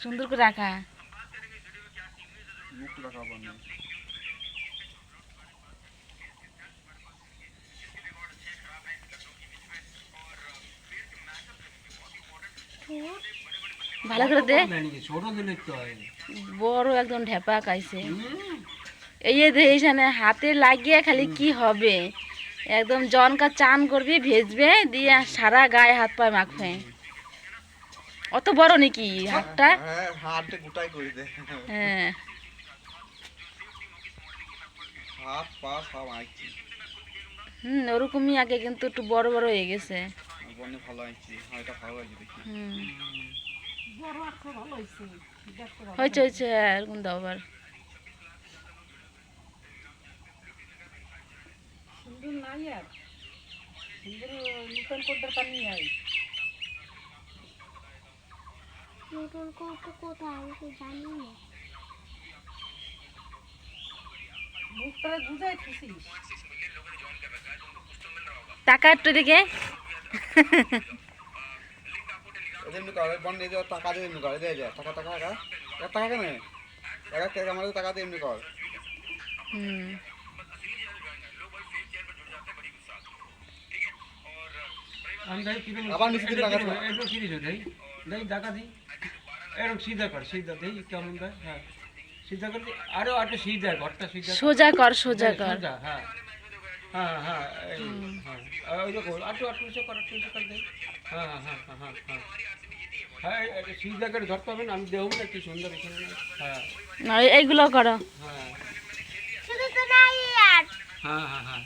সুন্দর করে রাখা। ভালো করে দে। বড় একদম ঢেপা খাইছে। এই দে এইখানে হাতে লাগিয়ে খালি কি হবে? একদম জনকা চান করবি ভেজবে দিয়ে সারা গায়ে হাত পায়ে মাখবে। অত বড় নাকি হাতটা? হ্যাঁ হাতটা গোটাই করে দে। হ্যাঁ। হাত পা সব আঁকছি। হুম ওরকমই আগে কিন্তু একটু বড় বড় হয়ে গেছে। বনে ভালো আঁকছি হ্যাঁ এটা ভালো দেখি হুম। হয়েছে হয়েছে এরকম দাও আবার। নতুন কৌটো কোথায় আমি তো জানি না। টাকা একটু দিকে এমনি করে বন নিয়ে যাওয়ার টাকা দিয়ে এমনি করে টাকা টাকা টাকা। টাকা কেন? এক এক টাকা আমাদের টাকা দিয়ে এমনি কর। হুম। আবার নিচে যাই দেখা দিই এরকম সিধা কর সিধা দেই কেমন দেয় হ্যাঁ সিধা কর দি। আরও একটু সিধা ঘরটা সিধা কর। সোজা কর সোজা হ্যাঁ, কর হ্যাঁ হ্যাঁ হ্যাঁ এই, হ্যাঁ ওই দেখো আটু আটু কর আটু কর দেই হ্যাঁ হ্যাঁ হ্যাঁ হ্যাঁ হ্যাঁ হ্যাঁ এটা সিধা করে ধরতে হবে না আমি দেবো না কি সুন্দর এখানে হ্যাঁ না, এইগুলো করো হ্যাঁ শুধু তো নাই হ্যাঁ হ্যাঁ হ্যাঁ